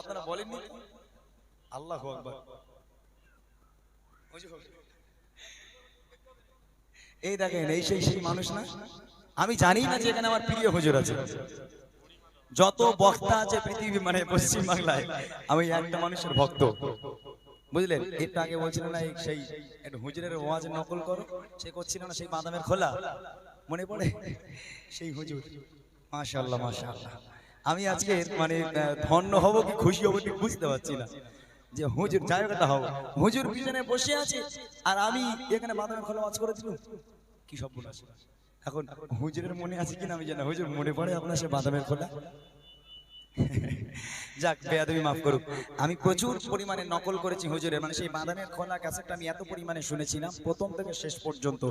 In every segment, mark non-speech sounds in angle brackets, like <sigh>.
আপনারা বলেননি। এই দেখেন, এই সেই সেই মানুষ না? আমি জানি না যে এখানে আমার প্রিয় হুজুর আছে। যত বক্তা আছে পৃথিবী মানে পশ্চিম বাংলায়, আমি একটা মানুষের ভক্ত। বুঝলেন? একটু আগে বলছিলেন না সেই হুজুরের ওয়াজ নকল করো, সে করছিল না, সেই বাদামের খোলা। মনে পড়ে? সেই হুজুর। মাশাআল্লাহ মাশাআল্লাহ। আমি আজকে মানে আহ, ধন্য হব কি খুশি হব ঠিক বুঝতে পারছি না। যে হুজুর যাই জায়গাটা হব হুজুর পিছনে বসে আছে আর আমি এখানে বাদামের খোলা মাছ করে দিলাম। কি সব বলে এখন হুজুরের মনে আছে কিনা আমি জানি। হুজুর মনে পড়ে আপনার সে বাদামের খোলা <laughs> যাক, বেয়াদবি মাফ করুক। আমি প্রচুর পরিমাণে নকল করেছি হুজুরের মানে সেই বাদামের খোলা ক্যাসেটটা আমি এত পরিমাণে শুনেছিলাম, প্রথম থেকে শেষ পর্যন্ত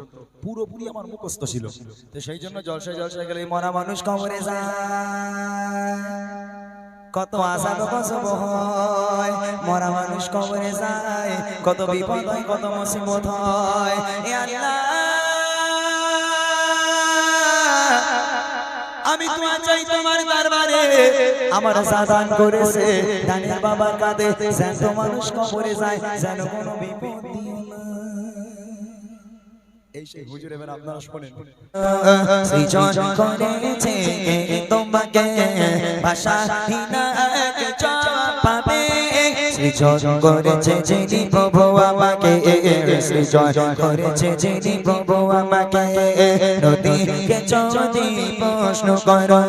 পুরোপুরি আমার মুখস্থ ছিল। তো সেই জন্য জলসায় জলসায় গেলে, মরা মানুষ কবরে যায়, কত আশা তো কসব হয়, মরা মানুষ কবরে যায়, কত বিপদ কত মুসিবত হয় আল্লাহ আমি তোমার চাই তোমার দরবারে। আমার সাধান করেছে দানের বাবার কাঁধে যেন মানুষ কবরে যায় যেন কোনো বিপদ এই সেই হুজুর এবার আপনারা শোনেন। সৃজন করেছে তোমাকে ভাষাহীনা এক পাবে সৃজন করেছে যিনি প্রভু আমাকে সৃজন করেছে, যিনি প্রভু আমাকে নদীকে যদি প্রশ্ন করো।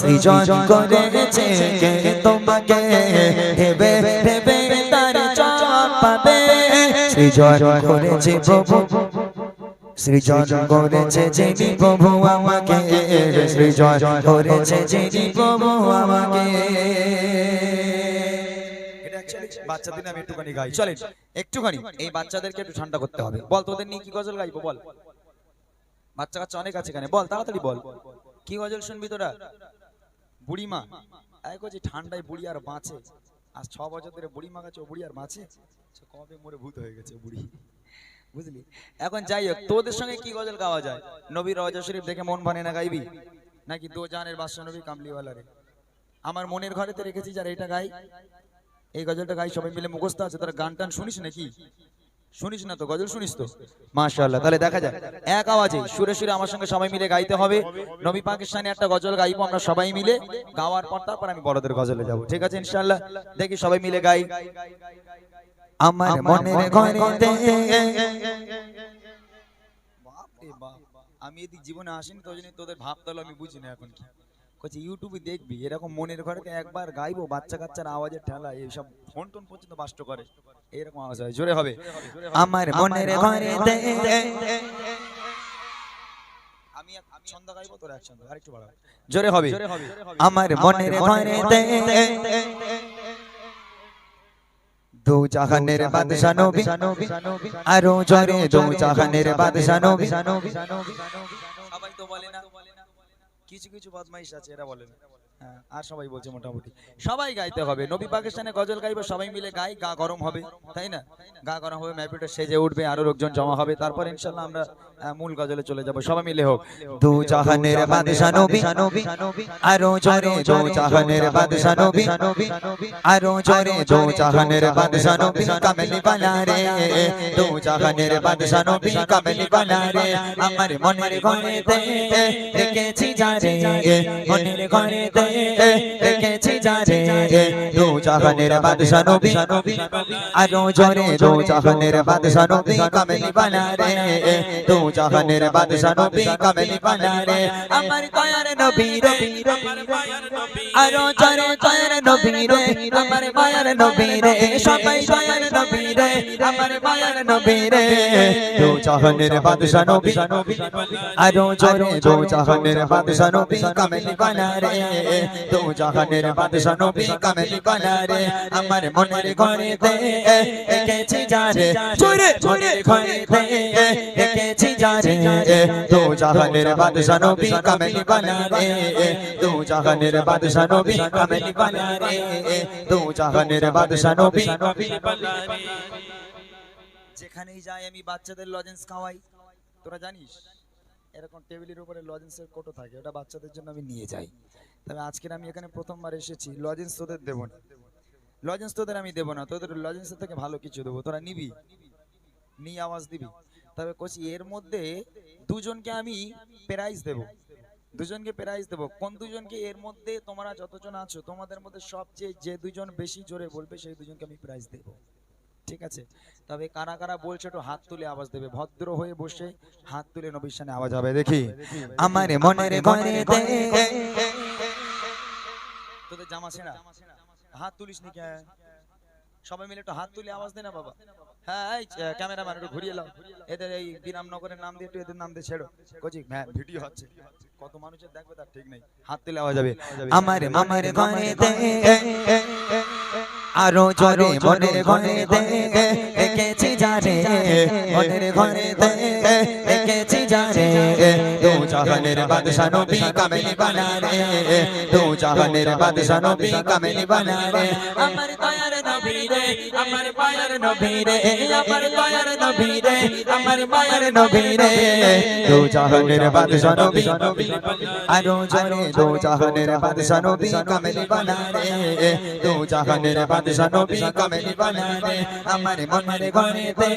সৃজন করেছে কে তোমাকে দেবে দেবে তার জবাব পাবে। সৃজন করেছে প্রভু। সৃজন করেছে যিনি প্রভু আমাকে সৃজন করেছে, যিনি প্রভু আমাকে বাচ্চাদের আমি একটুখানি গাই। চলেন একটুখানি এই বাচ্চাদেরকে একটু ঠান্ডা করতে হবে। বল তোদের নিয়ে কি গজল গাইবো বল। বাচ্চা কাচ্চা অনেক আছে এখানে। বল তাড়াতাড়ি বল। কি গজল শুনবি তোরা? বুড়িমা। এক যে ঠান্ডায় বুড়ি আর বাঁচে। আজ ছ বছর ধরে বুড়ি মা গেছে ও বুড়ি আর বাঁচে? কবে মরে ভূত হয়ে গেছে বুড়ি। বুঝলি? এখন যাই হোক তোদের সঙ্গে কি গজল গাওয়া যায়? নবীর রজা শরীফ দেখে মন ভানে না গাইবি? নাকি দো জানের বাদশা নবী কামলিওয়ালা রে আমার মনের ঘরেতে রেখেছি যারা এটা গাই এই গজলটা গাই সবাই মিলে মুখস্থ আছে তারা গান টান শুনিস নাকি? শুনিস না তো গজল শুনিস তো? মাশাআল্লাহ তাহলে দেখা যায় এক আওয়াজে সুরে সুরে আমার সঙ্গে সবাই মিলে গাইতে হবে। নবী পাকিস্তানে একটা গজল গাইবো আমরা সবাই মিলে। গাওয়ার পর তারপর আমি বড়দের গজলে যাব ঠিক আছে ইনশাআল্লাহ? দেখি সবাই মিলে গাই। আমার মনের ঘরেতে বাপরে বাপ আমি এদিক জীবনে আসিনি তো জন্য তোদের ভাবতালো আমি বুঝি না এখন কি। কচ্ছে ইউটিউবে দেখবি এরকম মনের ঘরেতে একবার গাইবো বাচ্চা কাচ্চার আওয়াজের ঠেলা এইসব ফোন টোন পর্যন্ত বাষ্ট করে। এরকম আওয়াজ হয় জোরে হবে। আমার মনের ঘরেতে আমি ছন্দ গাইবো তোর এক ছন্দ আরেকটু বাড়াও। জোরে হবে। আমার মনের ঘরেতে দু। জাহানের বাদশা নবী আরও জরে দু জাহানের বাদশা নবী। সবাই তো বলে না কিছু কিছু বদমাইশ আছে এরা বলেন। আর সবাই বলছে মোটামুটি। সবাই গাইতে হবে। নবী পাকিস্তানে গজল গাইবো সবাই মিলে গাই গা গরম হবে তাই না? গা গরম হবে ম্যাপিটা সেজে উঠবে আরও লোকজন জমা হবে তারপর ইনশাল্লাহ আমরা মূল গজলে চলে যাব। সবাই মিলে হোক। দু জাহানের বাদশা নবী আরও জরে দু জাহানের বাদশা নবী আরও জরে দু জাহানের বাদশা নবী কামেলি বানা রে দু জাহানের বাদশা নবী কামেলি বানা রে আমার মনের ঘরেতে রেখেছি যারে মনের ঘরেতে রেখেছি যারে দু জাহানের বাদশা নবী। আরও জরে দু জাহানের বাদশা নবী কামেলি বানা রে দু জাহানের বাদশা নবী কামেলি বানা রে আমার দয়ার নবী রে, আরও জরে দয়ার নবী রে, আমার মায়ার নবী রে, সবাই দয়ার নবী রে, আমার মায়ার নবী রে। দু জাহানের বাদশা নবী, আরও জরে দু জাহানের বাদশা নবী কামেলি বানা রে দু জাহানের বাদশা নবী কামেলি বানা রে, আমার মনের ঘরেতে এঁকেছি যারে চুরে মনের ঘরেতে এঁকেছি যারে দু জাহানের বাদশা নবী কামেলি বানা রে দু জাহানের বাদশা নবী কামেলি বানা রে দু জাহানের বাদশা নবী যেখানেই যাই আমি বাচ্চাদের লজেন্স খাওয়াই, তোরা জানিস? এরকম টেবিলের উপরে লজেন্সের কোটো থাকে, ওটা বাচ্চাদের জন্য আমি নিয়ে যাই। তবে আজকের আমি এখানে প্রথমবার এসেছি লজেন্স তোদের দেবো না। লজেন্স তোদের আমি দেবো না, তোদের লজেন্সের থেকে ভালো কিছু দেবো। তোরা নিবি? নিয়ে আওয়াজ দিবি? তবে কোচি, এর মধ্যে দুজনকে আমি প্রাইজ দেব। দুজনকে প্রাইজ দেব। কোন দুজনকে? এর মধ্যে তোমরা যতজন আছো, তোমাদের মধ্যে সবচেয়ে যে দুজন বেশি জোরে বলবে, সেই দুজনকে আমি প্রাইজ দেব। ঠিক আছে? তবে কারা কারা বলছে একটু হাত তুলে আওয়াজ দেবে। ভদ্র হয়ে বসে হাত তুলে নবীর সামনে আওয়াজ হবে দেখি। আমার মনের ঘরেতে তোদের জামা ছেঁড়া? হাত তুলিস নি কেন? সবাই মিলে একটু হাত তুলে আওয়াজ দে না বাবা। হ্যাঁ এই ক্যামেরাম্যান একটু ঘুরিয়ে লাও এদের এই বিরামনগরের নাম দিয়ে একটু এদের নাম দিয়ে ছেড়ো। কোচি হ্যাঁ ভিডিও হচ্ছে। কত মানুষের দেখবে তার ঠিক নেই। হাত তুলে আওয়াজ হবে। আমার মনের ঘরেতে আরও জরে মনের ঘরে দেখেছি জানে মনের ঘরে দেখেছি জানে জাহানের বাদশা নবী কামেলি বানা রে দু জাহানের বাদশা নবী কামেলি বানা রে আমার দয়ার নবী রে, আমার মায়ের নবী রে, আমার দয়ার নবী রে, আমার মায়ের নবী রে। দু জাহানের বাদশা নবী আরও জোরে দু জাহানের বাদশা নবী কামেলি বানা রে দু জাহানের বাদশা নবী কামেলি বানা রে আমার মনের ঘরেতে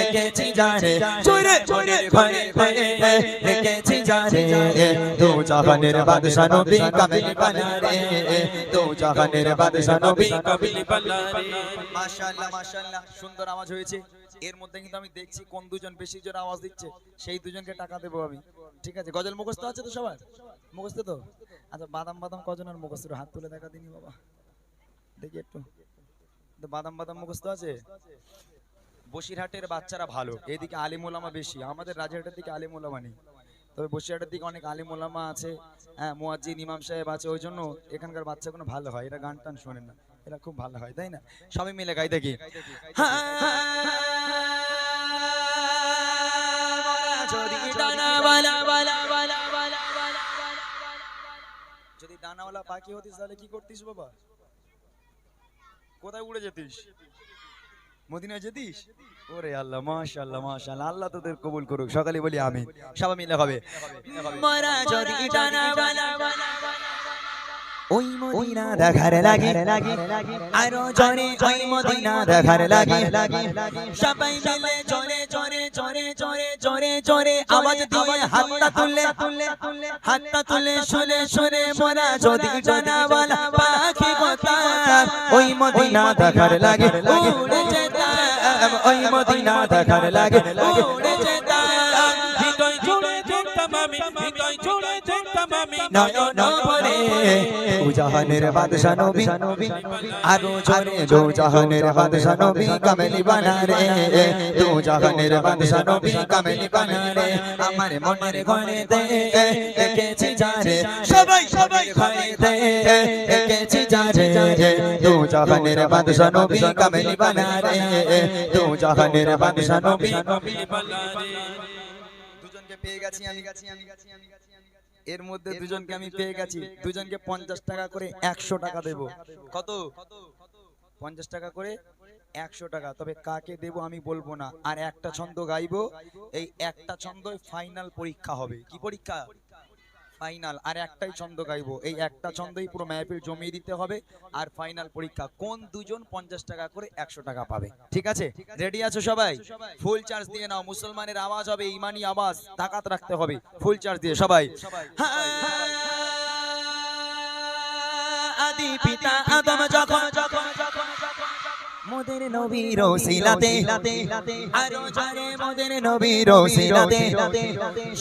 এঁকেছি জানে চোরে জোরে জোরে ঘরেতে সুন্দর আওয়াজ হয়েছে। এর মধ্যে কিন্তু আমি দেখছি কোন দুজন বেশি আওয়াজ দিচ্ছে, সেই দুজনকে টাকা দেবো আমি। ঠিক আছে, গজল মুখস্থ আছে তো সবার? মুখস্থ তো? আচ্ছা বাদাম বাদাম কজনের একটু হাত তুলে দেখা দিনি বাবা। দেখি একটু। বাদাম বাদাম মুখস্থ আছে? বসিরহাটের বাচ্চারা ভালো এইদিকে আলিমুলামা বেশি, আমাদের রাজহাটের দিকে আলিমুলামা নেই। তবে বসিরহাটের দিকে অনেক আলিমুলামা আছে হ্যাঁ মুয়াজ্জিন ইমাম সাহেব আছে, ওই জন্য এখানকার বাচ্চাগুলো ভালো হয়, এরা গান টান শোনে না, এরা খুব ভালো হয়, তাই না? সবাই মিলে গাই দেখি। যদি ডানাওয়ালা পাখি হতিস, তাহলে কি করতিস বাবা? কোথায় উড়ে যেতিস? মদিনায় যেতিস? ওরে আল্লাহ মাশাআল্লাহ মাশাআল্লাহ। আল্লাহ তোদের কবুল করুক। সকালে বলি আমি সবাই মিলে হবে। মরা যদি ডানাওয়ালা ওই মদিনা দেখার লাগে। আরও জোরে ওই মদিনা দেখার লাগে। সবাই মিলে জোরে জোরে জোরে জোরে জোরে জোরে আওয়াজ দিয়ে হাতটা তুলে। হাতটা তুলে শুনে শুনে মরা যদি জানাওয়ালা পাখি কথা ওই মদিনা দেখার লাগে। উড়ে ওই মদিনা দেখার লাগে। উড়ে নয়ন ভরে জাহানের বাদশা নবী আরও জোরে দু জাহানের বাদশা নবী কামেলি বানা রে জাহানের বাদশা নবী কামেলি বানা আমার মনের ঘরেতে এঁকেছি জানে সবাই সবাই ঘরেতে এঁকেছি জানে দু জাহানের বাদশা নবী কামেলি বানা রে জাহানের বাদশা নবী দুজনকে পেয়ে গেছি আমি গেছি আমি গেছি আমি গেছি আমি গেছি। এর মধ্যে দুজনকে আমি পেয়ে গেছি। দুজনকে পঞ্চাশ টাকা করে একশো টাকা দেব। কত? পঞ্চাশ টাকা করে একশো টাকা। তবে কাকে দেব আমি বলব না। আর একটা ছন্দ গাইবো। এই একটা ছন্দ ফাইনাল পরীক্ষা হবে। কি পরীক্ষা? ফাইনাল আর একটাই ছন্দ গাইবো। এই একটা ছন্দই পুরো ম্যাপিল জমিয়ে দিতে হবে। আর ফাইনাল পরীক্ষা কোন দুজন পঞ্চাশ টাকা করে একশো টাকা পাবে? ঠিক আছে? রেডি আছো সবাই? ফুল চার্জ দিয়ে নাও। মুসলমানের আওয়াজ হবে ইমানি আওয়াজ। তাকাত রাখতে হবে। ফুল চার্জ দিয়ে সবাই। আদি পিতা আদম যখন মোদের নবীর ওসিলাতে। আরও জোরে মোদের নবীর ওসিলাতে।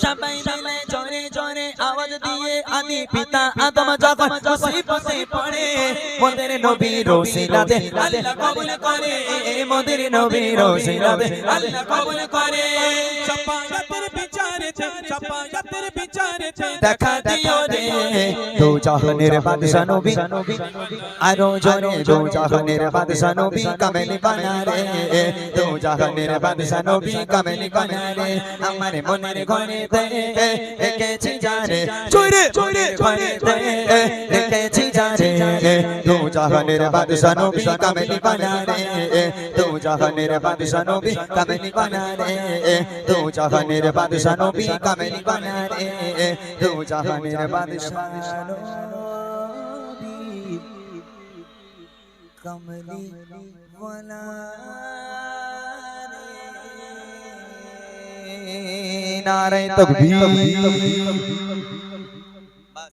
সবাই মিলে জোরে জোরে আওয়াজ দিয়ে আদি পিতা আদম যখন মুসিবতে পড়ে মোদের নবীর ওসিলাতে। আল্লাহ কবুল করে মোদের নবীর ওসিলাতে। আল্লাহ কবুল করে। বিচারেতে সাফায়াতের বিচারেতে দেখা দিও রে। দু জাহানের বাদশা নবী আরও জোরে দু জাহানের বাদশা নবী কামেলি বানা রে দু জাহানের বাদশা নবী কামেলি বানা রে আমার মনের ঘরে রেখেছি জানে চোরে চোরে ঘরে রেখেছি জানে দু জাহানের বাদশা নবী কামেলি বানা রে দু জাহানের বাদশা নবী কামেলি বানা রে দু জাহানের বাদশা নবী কামেলি বানা রে দু জাহানের বাদশা নবী কমলি ওয়ালা রে নারে তকবীর